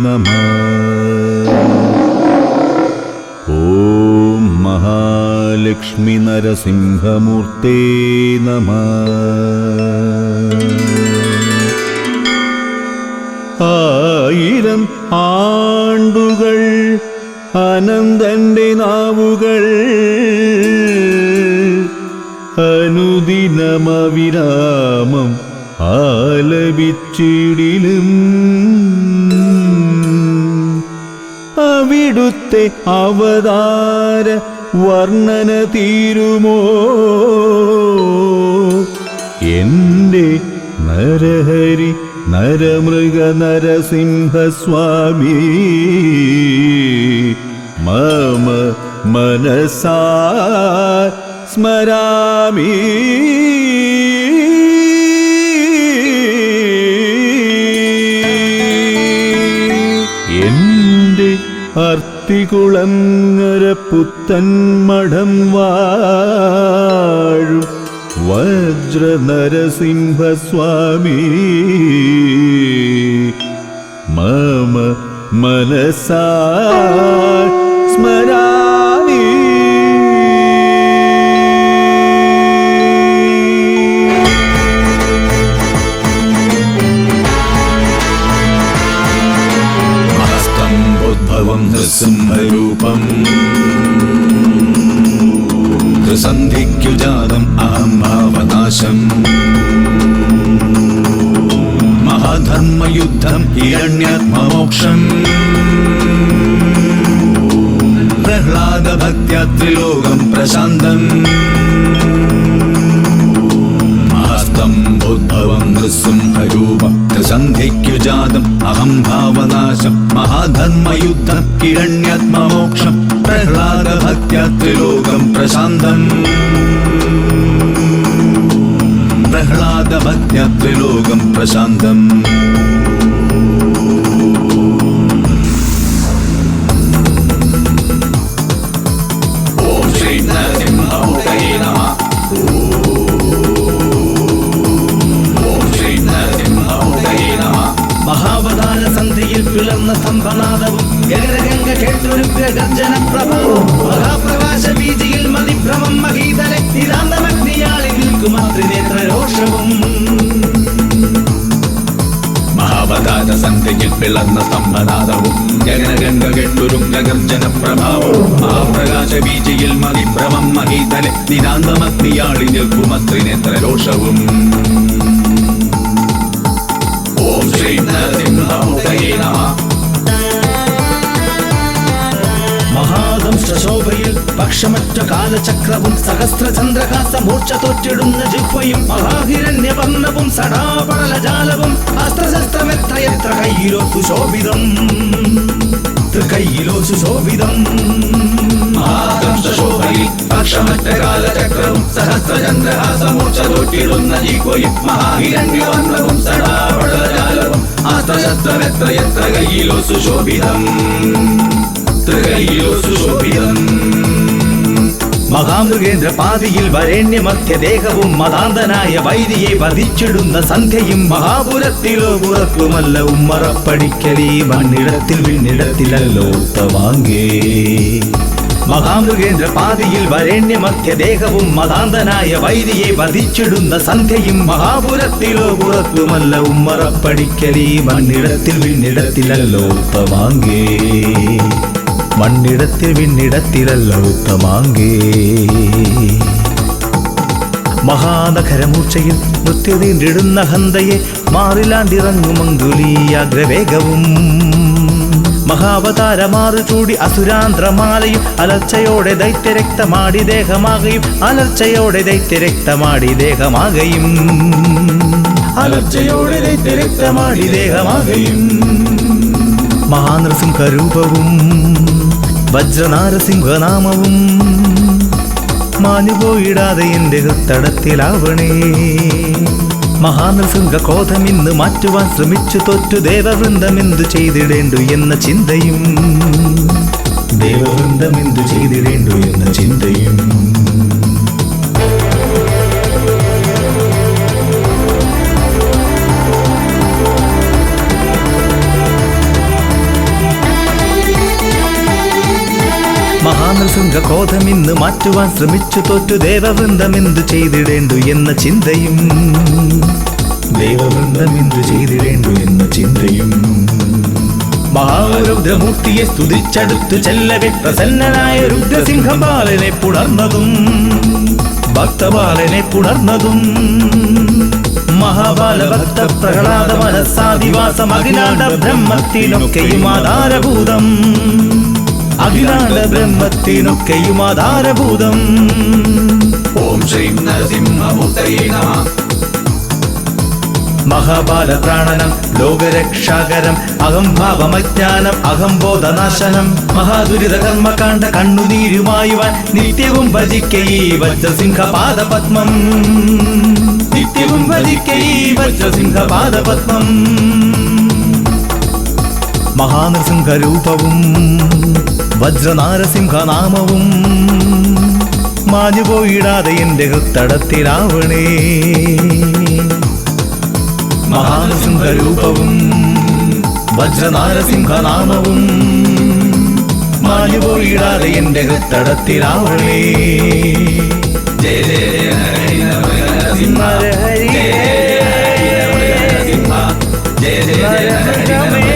നമ. ഓം മഹാലക്ഷ്മി നരസിംഹമൂർത്തേ നമ. ആയിരം ആണ്ടുകൾ അനന്തന്റെ നാവുകൾ അനുദിനമവിരാമം ആലപിച്ചിടിലും അവിടുത്തെ അവതാര വർണന തീരുമോ? എന്റെ നരഹരി നരമൃഗ നരസിംഹസ്വാമി മമ മനസാ സ്മരാമി. അർത്തികുളങ്ങര പുത്തൻ മഠം വാഴും വജ്ര നരസിംഹസ്വാമി മമ മനസാ സ്മരാമി നൃസിംഹരൂപം സന്ധിക്കു ജാതം അഹംഭാവനാശം മഹാധർമ്മയുദ്ധം ഹിരണ്യാത്മമോക്ഷം. പ്രഹ്ലാദഭക്ത്യ ത്രിലോകം പ്രശാന്തം. ഹസ്തം ഉദ്ഭവം ത്രിസന്ധിക്കു ജാതം അഹം ഭാവനാശം മഹാധർമ്മയുദ്ധം കിരണ്യാത്മമോക്ഷം പ്രഹ്ലാദ ഭക്യാത്രിലോകം പ്രശാന്തം. പ്രഹ്ലാദ ഭക്യാത്രിലോകം പ്രശാന്തം. സ്തംഭനാദവും ഗഗനഗംഗ കേട്ടൊരുഗ്ര ഗർജന പ്രഭവും മഹാപ്രകാശ വീതിയിൽ മതിഭ്രമം മഹീതലെ നിതാന്തമഗ്നിയാളി നിൽക്കും ത്രിനേത്ര രോഷവും. മഹാവതാര സന്ധ്യയിൽ പിളർന്ന സ്തംഭനാദവും ഗഗനഗംഗ കെട്ടുരും ഗർജന പ്രഭാവവും മഹാപ്രകാശ ബീജയിൽ മതിഭ്രമം മഹീതലെ നിതാന്തമഗ്നിയാളി നിൽക്കുമത്രിനേത്ര രോഷവും. ഓം ശ്രീ നരസിംഹ മഹാദംശോഭയിൽ പക്ഷമറ്റ കാലചക്രവും സഹസ്രചന്ദ്രഹാസ മൂർച്ച തോറ്റിടുന്ന ജിഹ്വയും മഹാഹിരണ്യവർണവും സടാപടലജാലവും അസ്ത്രശസ്ത്രമെത്രയെത്ര കയ്യിലോ സുശോഭിതം. തൃക്കൈയിലോ സുശോഭിതം. പക്ഷമറ്റ കാലചക്രവും സഹസ്രചന്ദ്രഹാസമൂർച്ച തൊട്ടിടുന്ന ജിഹ്വയും മഹാഹിരണ്യവർണവും സടാപടലജാലവും അസ്ത്രശസ്ത്രമെത്രയെത്ര കയ്യിലോ സുശോഭിതം. ത്രികയ്യിലോ സുശോഭിതം മഹാമൃഗേന്ദ്ര പാതിയിൽ വരേണ്യമധ്യദേഹവും മതാന്തനായ വൈദിയെ വധിച്ചിടുന്ന സന്ധ്യയും മഹാപുരത്തിലോ പുറത്തുമല്ല ഉമ്മറപ്പടിക്കലേ. മണ്ണിടത്തിൽ വിണ്ണിടത്തിലല്ലോ തവാങ്കേ മഹാമൃഗേന്ദ്ര പാതിയിൽ വരേണ്യമധ്യദേഹവും മതാന്തനായ വൈദിയെ വധിച്ചിടുന്ന സന്ധ്യയും മഹാപുരത്തിലോ പുറത്തുമല്ല ഉമ്മറപ്പടിക്കലേ. മണ്ണിടത്തിൽ വിണ്ണിടത്തിലല്ലോ തവാങ്കേ മണ്ണിടത്തിൽ വിണ്ണിടത്തിലല്ല ഉത്തമാങ്കേ. മഹാനഖരമൂർച്ചയിൽ നൃത്യതീണ്ടിടുന്ന ഹന്തയെ മാറിലാണ്ടിറങ്ങുമങ്കുലീയാഗ്രവേഗവും. മഹാവതാരമാറു ചൂടി അസുരാന്ത്രമാലയും അലർച്ചയോടെ ദൈത്യരക്തമാടി ദേഹമാകയും അലർച്ചയോടെ ദൈത്യരക്തമാടി ദേഹമാകയും. അലർച്ചയോടെ ദൈത്യരക്തമാടി ദേഹമാകയും. മഹാനൃസിംഹരൂപവും വജ്രനാരസിംഹനാമവും മാഞ്ഞുപോയിടാതെ എന്റെ ഹൃത്തടത്തിലാവണേ. മഹാനൃസിംഹ ക്രോധമിന്ന് മാറ്റുവാൻ ശ്രമിച്ചു തോറ്റു ദേവവൃന്ദമെന്തു ചെയ്തിടേണ്ടു എന്ന ചിന്തയും. ദേവവൃന്ദമെന്തു ചെയ്തിടേണ്ടു എന്ന ചിന്തയും. നൃസിംഹ മാറ്റുവാൻ ശ്രമിച്ചു തോറ്റു ദേവവൃന്ദം എന്തു ചെയ്തിടേണ്ടു എന്ന ചിന്തയും. ദേവവൃന്ദം എന്തു ചെയ്തിടേണ്ടു എന്ന ചിന്തയും. മഹാരുദ്രമൂർത്തിയെ സ്തുതിച്ചടുത്തു ചെല്ലവെ പ്രസന്നനായ രുദ്രസിംഹം ബാലനെ പുണർന്നതും. ഭക്തബാലനെ പുണർന്നതും. മഹാബാല ഭക്ത പ്രഹ്ലാദ മനസ്സാദിവാസം അഖിലാണ്ട ബ്രഹ്മത്തിനൊക്കെയും ആധാരഭൂതം. അഖിലാണ്ട ബ്രഹ്മത്തിനൊക്കെയും ആധാരഭൂതം. ഓം ശ്രീം നരസിംഹമൂർത്തയേ നമ മഹാബാല പ്രാണനം ലോകരക്ഷാകരം അഹംഭാവമജ്ഞാനം അഹംബോധനാശനം മഹാദുരിത കർമ്മകാണ്ഡ കണ്ണുനീരുമായുവാൻ നിത്യവും ഭജിക്കൈ വജ്രസിംഹപാദ പത്മം നിത്യവും ഭജിക്കൈ വജ്രസിംഹപാദ പത്മം മഹാനൃസിംഹരൂപവും വജ്രനാരസിംഹനാമവും മാഞ്ഞുപോയിടാതെ എന്റെ ഹൃത്തടത്തിലാവണേ. മഹാനസിംഹരൂപവും വജ്രനാരസിംഹനാമവും മാഞ്ഞുപോയിടാതെ എന്റെ ഹൃത്തടത്തിലാവണേ. ജയ ജയ ജയ ജയ ജയ ജയ ജയ ജയ